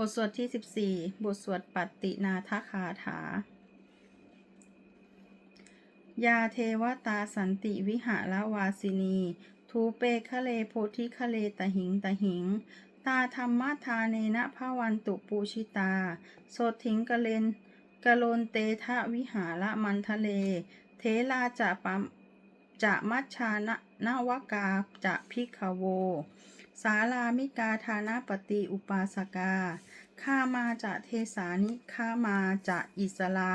บทสวดที่ 14 บทสวดปัตตินาทคาถา ยาเทวตาสันติวิหารวาสินี ทูเปคะเลโพธิคะเลตหิงตหิง ตาธรรมทาเนนะภวันตุปูชิตา โสถิงกะเลนกะโลนเตทะวิหารมันทะเล เทลาจะปัมจะมัชชานะนวกาจะพิกขโว สาลามิกาธานปฏิอุปาสกา ข้ามาจะเทสานิข้ามาจะอิสลา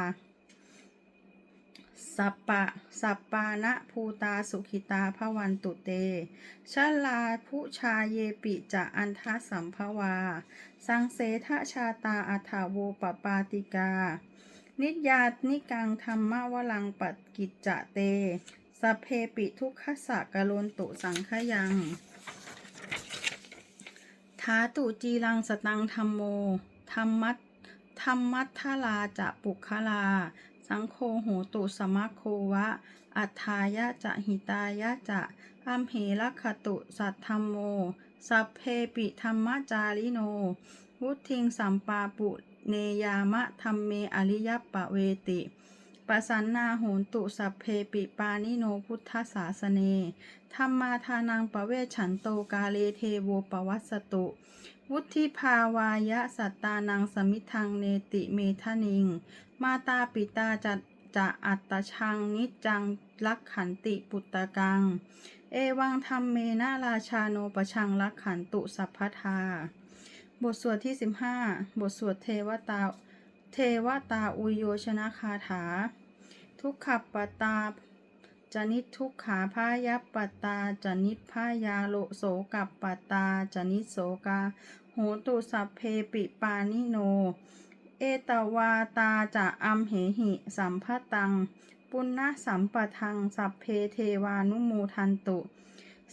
สัปปะ สัปปานะภูตาสุขิตาภวันตุเตชะลาผู้ชาเยปิจะอันทสัมภวา สังเสทะชาตาอัฐาโวปปาติกา นิยานิกังธรรมวลังปัดกิจจะเตสพเพปิทุกขสะกะโลนตุสังขยัง ทาตุจีรังสตังธรรมโม ธรรมัตธรรมัทธลาจะปุคลา สังโฆโหตุสมะโควะ อัฏฐายะจะหิตายะจะอัมเหลักขตุสัทธรรมโม สัพเพปิธรรมจาริโน วุทิงสัมปาปุเนยามะธรรมเมอริยปะเวติ ปสันนาโหนตุสัพเพปิปานิโนพุทธศาสเนธรรมาทานังปะเวชฉันโตกาเลเทโวปวัสสตุ วุธิภาวายะสัตตานังสมิทังเนติเมทะนิง มาตาปิตาจะจะอัตชังนิจจังลักขันติปุตตะกัง เอวังธรรมเมนาราชาโนปชังลักขันตุสัพพทา บทสวดที่ 15 บทสวดเทวตา เทวตาอุโยชนะคาถา ทุกขปตาจนิทุกขาพายัปปตาจนิพายาโลโสกับปตาจนิโสกาโหตุสัพเพปิปานิโน เอตวาตาจะอัมเหหิ สัมภตัง ปุณณสัมปทัง สัพเพเทวานุโมทันตุ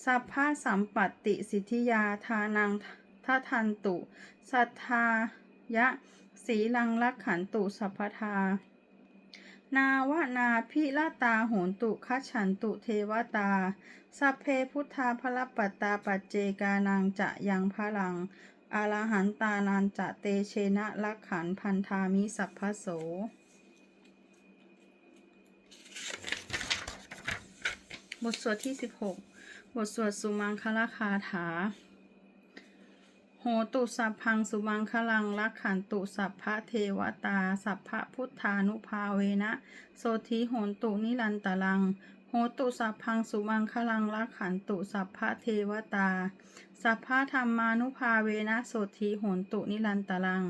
สัพพะสัมปตติสิทธิยาทานังทัทันตุ สัทธายะ สีลังลักขันตุสัพพทานาวนาพิลตาโหนตุคัจฉันตุเทวตา สัพเพพุทธาพลปัตตาปัจเจกานังจะยังพลัง อารหันตานันจะเตเชนะลักขันพันธามิสัพพโสบทสวดที่ 16 บทสวดสุมังคลคาถา โหตุสัพพังสุมังคลังลักขันตุสัพพะเทวตา สัพพะพุทธานุภาเวนะ โสธีโหนตุนิรันตลัง โหตุสัพพังสุมังคลังลักขันตุสัพพะเทวตา สัพพะธรรมานุภาเวนะ โสธีโหนตุนิรันตลัง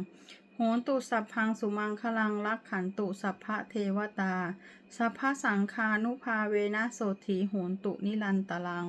โหตุสัพพังสุมังคลังลักขันตุสัพพะเทวตา สัพพะสังคานุภาเวนะ โสธีโหนตุนิรันตลัง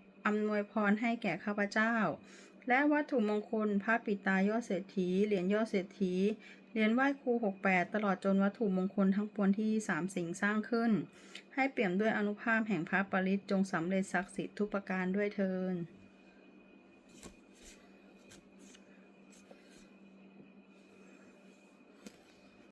อำนวยพรให้แก่ข้าพเจ้า และวัตถุมงคลพระปิตายอดเศรษฐี เหรียญยอดเศรษฐี เหรียญไหว้ครู 68 ตลอดจนวัตถุมงคลทั้งปวงที่สามสิ่งสร้างขึ้น ให้เปี่ยมด้วยอนุภาพแห่งพระปริตจงสำเร็จศักดิ์สิทธิ์ทุกประการด้วยเทิน